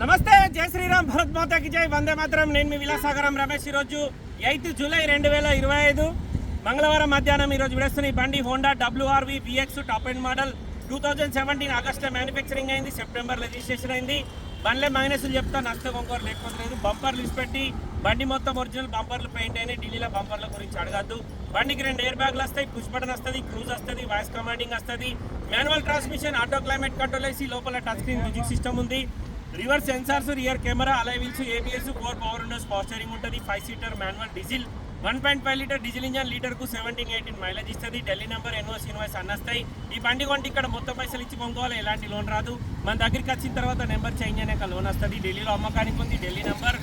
నమస్తే జై శ్రీరామ్ భరత్ మాతాకి జై. వందే మాత్రం. నేను మీ విలాసాగరం రమేష్. ఈరోజు ఎయిత్ జూలై రెండు వేల ఇరవై ఐదు మంగళవారం మధ్యాహ్నం ఈరోజు విడుస్తున్న ఈ బండి Honda WRV VX top end model two thousand seventeen ఆగస్ట్లో మ్యానుఫ్యాక్చరింగ్ అయింది సెప్టెంబర్ రిజిస్ట్రేషన్ అయింది. బండ్లే మైనస్లు చెప్తా నష్ట కొంకోరు లేకపోతే లేదు. బంపర్లు ఇచ్చిపెట్టి బండి మొత్తం ఒరిజినల్ బంపర్లు పెయింట్ అయినాయి. ఢిల్లీలో బంపర్ల గురించి అడగద్దు. బండికి రెండు ఎయిర్ బ్యాగ్లు వస్తాయి పుష్ బటన్ వస్తుంది క్రూజ్ వస్తుంది వాయిస్ కమాండింగ్ వస్తుంది. Manual transmission auto climate control వేసి లోపల టచ్ స్క్రీన్ మ్యూజిక్ సిస్టమ్ ఉంది. Reverse sensors rear camera alloy wheels ABS four power windows పాస్టరింగ్ ఉంటుంది five seater manual diesel one point five litre diesel engine లీటర్కు seventeen eighteen mileage ఇస్తుంది. Delhi number ఎన్ఓస్ invoice అన్నస్తాయి. ఈ బండి కొంటే ఇక్కడ మొత్తం పైసలు ఇచ్చి కొనుక్కోవాలి ఎలాంటి లోన్ రాదు. మన దగ్గరికి వచ్చిన తర్వాత నెంబర్ చేంజ్ అయినాక లోన్ వస్తుంది. ఢిల్లీలో అమ్మకానికి ఉంది ఢిల్లీ నెంబర్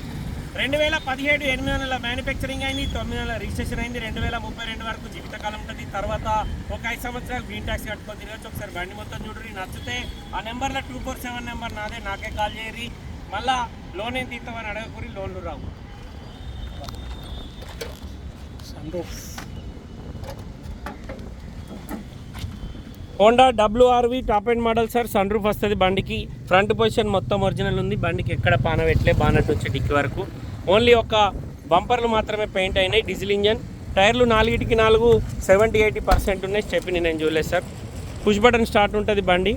రెండు వేల పదిహేడు ఎనిమిది వందల మ్యానుఫ్యాక్చరింగ్ అయింది తొమ్మిది వందల రిజిస్ట్రేషన్ అయింది రెండు వేల ముప్పై రెండు వరకు జీవితకాలం ఉంటుంది. తర్వాత ఒక ఐదు సంవత్సరాలు గ్రీన్ ట్యాక్స్ కట్టుకొని తిరగచ్చు. ఒకసారి బండి మొత్తం చూడండి నచ్చితే ఆ నెంబర్లో టూ ఫోర్ సెవెన్ నెంబర్ నాదే నాకే కాల్ చేయరి మళ్ళా లోన్ ఏం తీస్తామని అడగకూరి లోన్లు రావు. Honda WRV top end model sir. Sun roof వస్తుంది బండికి. ఫ్రంట్ పొజిషన్ మొత్తం ఒరిజినల్ ఉంది. బండికి ఎక్కడ పాన పెట్టలే బానట్ నుంచి డిక్కి వరకు. ఓన్లీ ఒక బంపర్లు మాత్రమే పెయింట్ అయినాయి డీజిల్ ఇంజన్. టైర్లు నాలుగిటికి నాలుగు సెవెంటీ ఎయిటీ పర్సెంట్ ఉన్నాయి చెప్పి నేను చూడలేదు సార్. పుష్ బటన్ స్టార్ట్ ఉంటుంది బండి.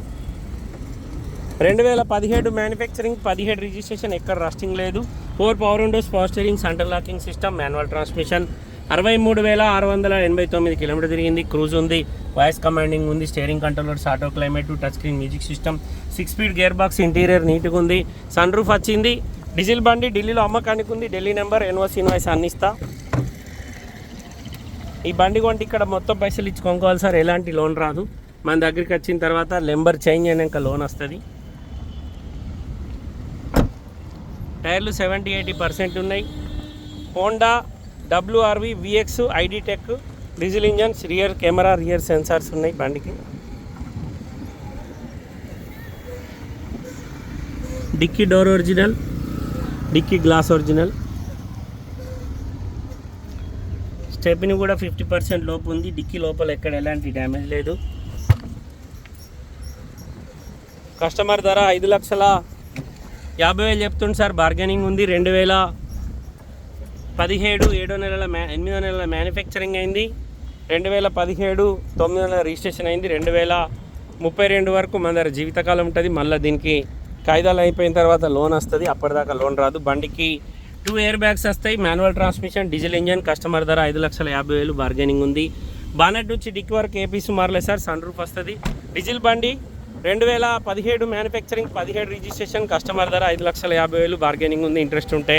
రెండు వేల పదిహేడు మ్యానుఫ్యాక్చరింగ్ పదిహేడు రిజిస్ట్రేషన్ ఎక్కడ రస్టింగ్ లేదు. Four power windows power steering centre locking system manual transmission. అరవై మూడు వేల ఆరు వందల ఎనభై తొమ్మిది కిలోమీటర్ తిరిగింది. క్రూజ్ ఉంది వాయిస్ కమాండింగ్ ఉంది steering controllers auto climate touch screen music system six speed gear box interior నీట్గా ఉంది. సన్ రూఫ్ వచ్చింది. డీజిల్ బండి ఢిల్లీలో అమ్మకానికి ఉంది. ఢిల్లీ నెంబర్ ఎన్ఓసి ఇన్వాయిస్ అందిస్తా. ఈ బండి కొంటే ఇక్కడ మొత్తం పైసలు ఇచ్చి కొనుక్కోవాలి సార్. ఎలాంటి లోన్ రాదు. మన దగ్గరికి వచ్చిన తర్వాత నెంబర్ చేంజ్ అయినాక లోన్ వస్తుంది. టైర్లు సెవెంటీ ఎయిటీ పర్సెంట్ ఉన్నాయి. Honda WRV VX iDTEC diesel engines rear camera rear sensors ఉన్నాయి బండికి. Dickey door original. Dickey glass original. Stepney కూడా ఫిఫ్టీ పర్సెంట్ లోపు ఉంది. డిక్కీ లోపల ఎక్కడ ఎలాంటి డ్యామేజ్ లేదు. కస్టమర్ ధర ఐదు లక్షల యాభై వేలు చెప్తుంది సార్. బార్గెనింగ్ ఉంది. రెండు వేల పదిహేడు ఏడో నెలల మ్యా ఎనిమిదో నెలల మ్యానుఫ్యాక్చరింగ్ అయింది. రెండు వేల పదిహేడు తొమ్మిది నెలల రిజిస్ట్రేషన్ అయింది. రెండు వేల ముప్పై రెండు వరకు మన దగ్గర జీవితకాలం ఉంటుంది. మళ్ళీ దీనికి కాయిదాలు అయిపోయిన తర్వాత లోన్ వస్తుంది అప్పటిదాకా లోన్ రాదు. బండికి టూ ఎయిర్ బ్యాగ్స్ వస్తాయి manual transmission diesel engine customer ధర ఐదు లక్షల యాభై వేలు బార్గెనింగ్ ఉంది. బానెట్ నుంచి డిక్ వరకు ఏపీస్ మారలేదు సార్ సన్ రూఫ్ వస్తుంది. డీజిల్ బండి రెండు వేల పదిహేడు మ్యానుఫ్యాక్చరింగ్ పదిహేడు రిజిస్ట్రేషన్ కస్టమర్ ధర ఐదు లక్షల యాభై వేలు బార్గెనింగ్ ఉంది ఇంట్రెస్ట్ ఉంటే.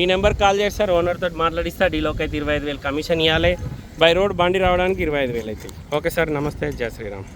ఈ నెంబర్ కాల్ చేసి సార్ ఓనర్తో మాట్లాడిస్తా డీలోకి అయితే ఇరవై ఐదు వేలు కమిషన్ ఇవ్వాలి బై రోడ్ బండి రావడానికి ఇరవై ఐదు వేలు అవుతాయి ఓకే సార్ నమస్తే జయ శ్రీరామ్.